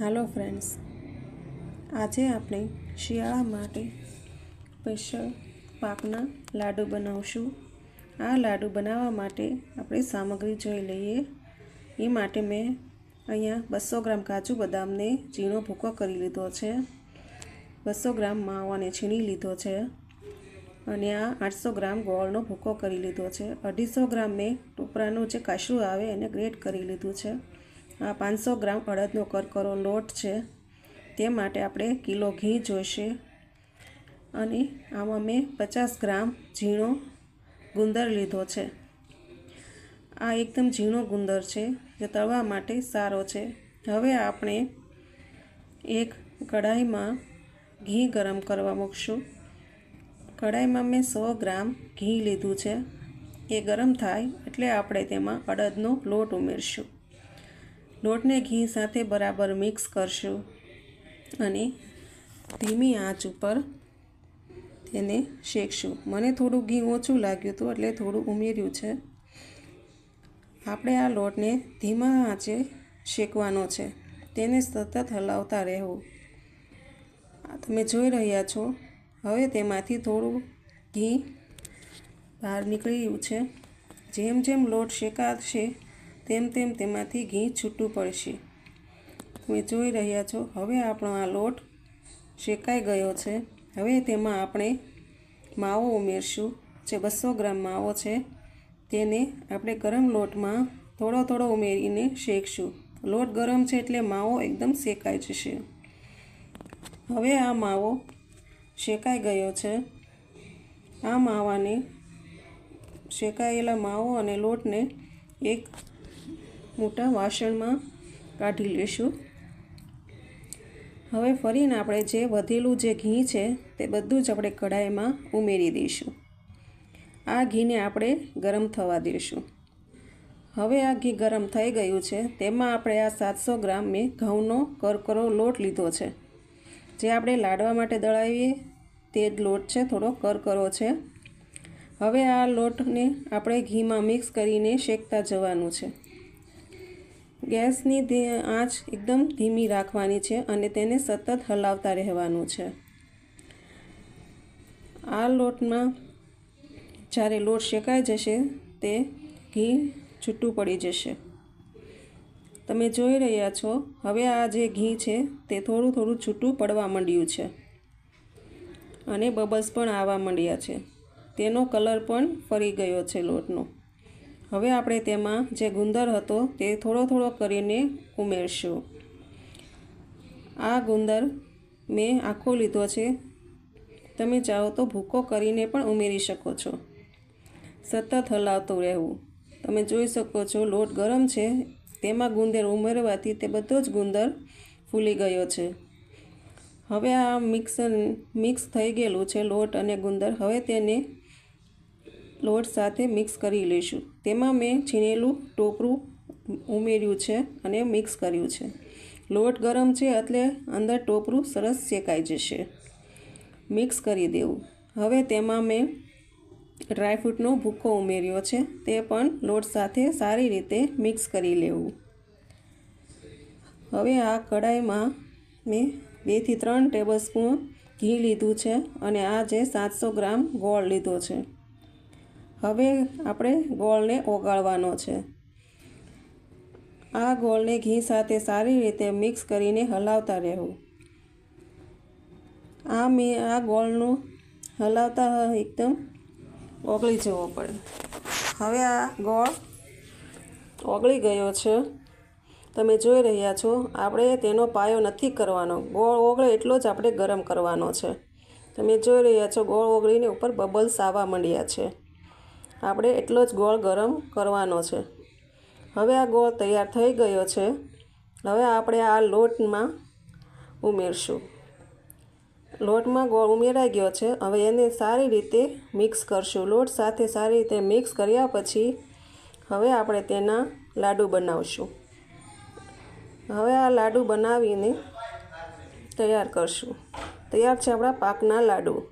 હાલો friends, આજે આપણે શિયાળા માટે સ્પેશિયલ પાકના લાડુ બનાવશું. આ લાડુ બનાવવા માટે આપણે સામગ્રી જોઈ લઈએ. એ માટે મેં અહીંયા બસો ગ્રામ કાજુ બદામને ઝીણો ભૂકો કરી લીધો છે. બસો ગ્રામ માવાને છીણી લીધો છે અને આ આઠસો ગ્રામ ગોળનો ભૂકો કરી લીધો છે. અઢીસો ગ્રામ મેં ટોપરાનું જે કાશું આવે એને ગ્રેટ કરી લીધું છે. આ પાંચસો ગ્રામ અડદનો કરકરો લોટ છે. તે માટે આપણે કિલો ઘી જોઈશે. અને આમાં મેં પચાસ ગ્રામ ઝીણો ગુંદર લીધો છે. આ એકદમ ઝીણો ગુંદર છે, જે તળવા માટે સારો છે. હવે આપણે એક કઢાઈમાં ઘી ગરમ કરવા મૂકશું. કઢાઈમાં મેં સો ગ્રામ ઘી લીધું છે. એ ગરમ થાય એટલે આપણે તેમાં અડદનો લોટ ઉમેરશું. લોટને ઘી સાથે બરાબર મિક્સ કરશું અને ધીમી આંચ ઉપર તેને શેકશું. મને થોડું ઘી ઓછું લાગ્યું હતું એટલે થોડું ઉમેર્યું છે. આપણે આ લોટને ધીમા આંચે શેકવાનો છે. તેને સતત હલાવતા રહેવું. તમે જોઈ રહ્યા છો. હવે તેમાંથી થોડું ઘી બહાર નીકળ્યું છે. જેમ જેમ લોટ શેકાશે તેમ તેમ તેમાંથી ઘી છૂટું પડશે. તમે જોઈ રહ્યા છો, હવે આપણો આ લોટ શેકાઈ ગયો છે. હવે તેમાં આપણે માવો ઉમેરશું. જે બસો ગ્રામ માવો છે, તેને આપણે ગરમ લોટમાં થોડો થોડો ઉમેરીને શેકશું. લોટ ગરમ છે એટલે માવો એકદમ શેકાઈ જશે. હવે આ માવો શેકાઈ ગયો છે. આ માવાને શેકાયેલા માવો અને લોટને એક મોટા વાસણમાં કાઢી લઈશું હવે ફરીને આપણે જે વધેલું જે ઘી છે તે બધું જ આપણે કઢાઈમાં ઉમેરી દઈશું. આ ઘીને આપણે ગરમ થવા દઈશું. હવે આ ઘી ગરમ થઈ ગયું છે, તેમાં આપણે આ સાતસો ગ્રામ મેં ઘઉંનો કરકરો લોટ લીધો છે. જે આપણે લાડવા માટે દળાવીએ તે જ લોટ છે, થોડો કરકરો છે. હવે આ લોટને આપણે ઘીમાં મિક્સ કરીને શેકતા જવાનું છે. ગેસની આંચ એકદમ ધીમી રાખવાની છે અને તેને સતત હલાવતા રહેવાનું છે. આ લોટમાં જ્યારે લોટ શેકાઈ જશે, તે ઘી છૂટું પડી જશે. તમે જોઈ રહ્યા છો, હવે આ જે ઘી છે, તે થોડું થોડું છૂટું પડવા માંડ્યું છે અને બબલ્સ પણ આવવા માંડ્યા છે. તેનો કલર પણ ફરી ગયો છે લોટનો. હવે આપણે તેમાં જે ગુંદર હતો તે થોડો થોડો કરીને ઉમેરશું. આ ગુંદર મેં આખો લીધો છે. તમે ચાહો તો ભૂકો કરીને પણ ઉમેરી શકો છો. સતત હલાવતું રહેવું. તમે જોઈ શકો છો લોટ ગરમ છે. તેમાં ગુંદર ઉમેરવાથી તે બધો જ ગુંદર ફૂલી ગયો છે. હવે આ મિક્સર મિક્સ થઈ ગયેલું છે લોટ અને ગુંદર. હવે તેને લોટ સાથે મિક્સ કરી લઈશું. તેમાં મેં છીણેલું ટોપરું ઉમેર્યું છે અને મિક્સ કર્યું છે. લોટ ગરમ છે એટલે અંદર ટોપરું સરસ શેકાઈ જશે. મિક્સ કરી દેવું. હવે તેમાં મેં ડ્રાયફ્રૂટનો ભૂકો ઉમેર્યો છે. તે પણ લોટ સાથે સારી રીતે મિક્સ કરી લેવું. હવે આ કઢાઈમાં મેં બેથી ત્રણ ટેબલ સ્પૂન ઘી લીધું છે અને આ જે સાતસો ગ્રામ ગોળ લીધો છે. હવે આપણે ગોળને ઓગાળવાનો છે. આ ગોળને ઘી સાથે સારી રીતે મિક્સ કરીને હલાવતા રહેવું. આ મેં, આ ગોળનું હલાવતા એકદમ ઓગળી જવો પડે. હવે આ ગોળ ઓગળી ગયો છે. તમે જોઈ રહ્યા છો, આપણે તેનો પાયો નથી કરવાનો. ગોળ ઓગળે એટલો જ આપણે ગરમ કરવાનો છે. તમે જોઈ રહ્યા છો, ગોળ ઓગળીને ઉપર બબલ્સ આવવા માંડ્યા છે. આપણે એટલો જ ગોળ ગરમ કરવાનો છે. હવે આ ગોળ તૈયાર થઈ ગયો છે. હવે આપણે આ લોટમાં ઉમેરશું. લોટમાં ગોળ ઉમેરાઈ ગયો છે. હવે એને સારી રીતે મિક્સ કરશું. લોટ સાથે સારી રીતે મિક્સ કર્યા પછી હવે આપણે તેના લાડુ બનાવશું. હવે આ લાડુ બનાવીને તૈયાર કરશું. તૈયાર છે આપણા પાકના લાડુ.